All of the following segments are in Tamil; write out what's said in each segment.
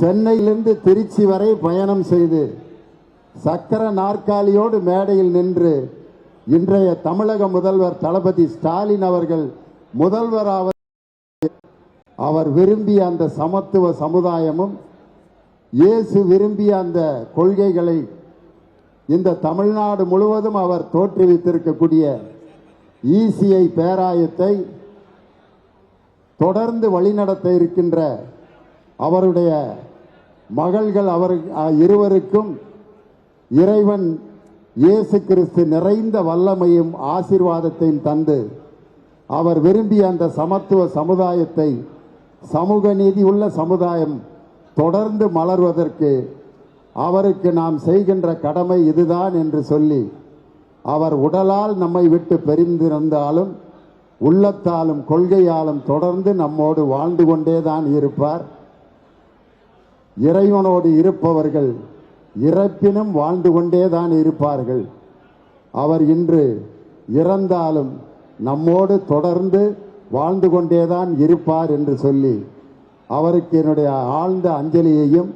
சென்னையிலிருந்து திருச்சி வரை பயணம் செய்து சக்கர நாற்காலியோடு மேடையில் நின்று இன்றைய தமிழக முதல்வர் தளபதி ஸ்டாலின் அவர்கள் முதல்வராவது அவர் விரும்பிய அந்த சமத்துவ சமுதாயமும் இயேசு விரும்பிய அந்த கொள்கைகளை இந்த தமிழ்நாடு முழுவதும் அவர் தோற்றுவித்திருக்கக்கூடிய ஈசிஐ பேராயத்தை தொடர்ந்து வழிநடத்த இருக்கின்ற அவருடைய மகள்கள் அவர் இருவருக்கும் இறைவன் இயேசு கிறிஸ்து நிறைந்த வல்லமையும் ஆசீர்வாதத்தையும் தந்து அவர் விரும்பிய அந்த சமத்துவ சமுதாயத்தை சமூக நீதி உள்ள சமுதாயம் தொடர்ந்து மலர்வதற்கு அவருக்கு நாம் செய்கின்ற கடமை இதுதான் என்று சொல்லி அவர் உடலால் நம்மை விட்டு பெரிந்திருந்தாலும் உள்ளத்தாலும் கொள்கையாலும் தொடர்ந்து நம்மோடு வாழ்ந்து கொண்டேதான் இருப்பார். இறைவனோடு இருப்பவர்கள் இறப்பினும் வாழ்ந்து கொண்டேதான் இருப்பார்கள். அவர் இன்று இறந்தாலும் நம்மோடு தொடர்ந்து வாழ்ந்து கொண்டேதான் இருப்பார் என்று சொல்லி அவருக்கு என்னுடைய ஆழ்ந்த அஞ்சலியையும்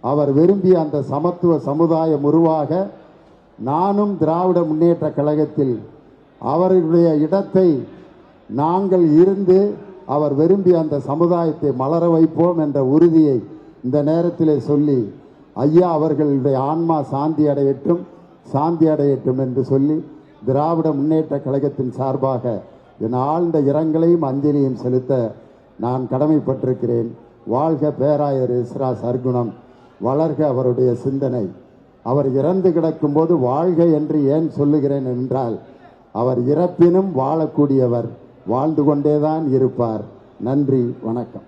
அவர் விரும்பிய அந்த சமத்துவ சமுதாயம் உருவாக நானும் திராவிட முன்னேற்ற கழகத்தில் அவர்களுடைய இடத்தை நாங்கள் இருந்து அவர் விரும்பிய அந்த சமுதாயத்தை மலர வைப்போம் என்ற உறுதியை இந்த நேரத்திலே சொல்லி ஐயா அவர்களுடைய ஆன்மா சாந்தி அடையட்டும் சாந்தி அடையட்டும் என்று சொல்லி திராவிட முன்னேற்ற கழகத்தின் சார்பாக என் ஆழ்ந்த இரங்கலையும் அஞ்சலியும் செலுத்த நான் கடமைப்பட்டிருக்கிறேன். வாழ்க பேராயர் இஸ்ரா சர்க்குணம். வளர்க அவருடைய சிந்தனை. அவர் இறந்து கிடக்கும்போது வாழ்க என்று ஏன் சொல்லுகிறேன் என்றால் அவர் இறப்பினும் வாழக்கூடியவர் வாழ்ந்து கொண்டேதான் இருப்பார். நன்றி வணக்கம்.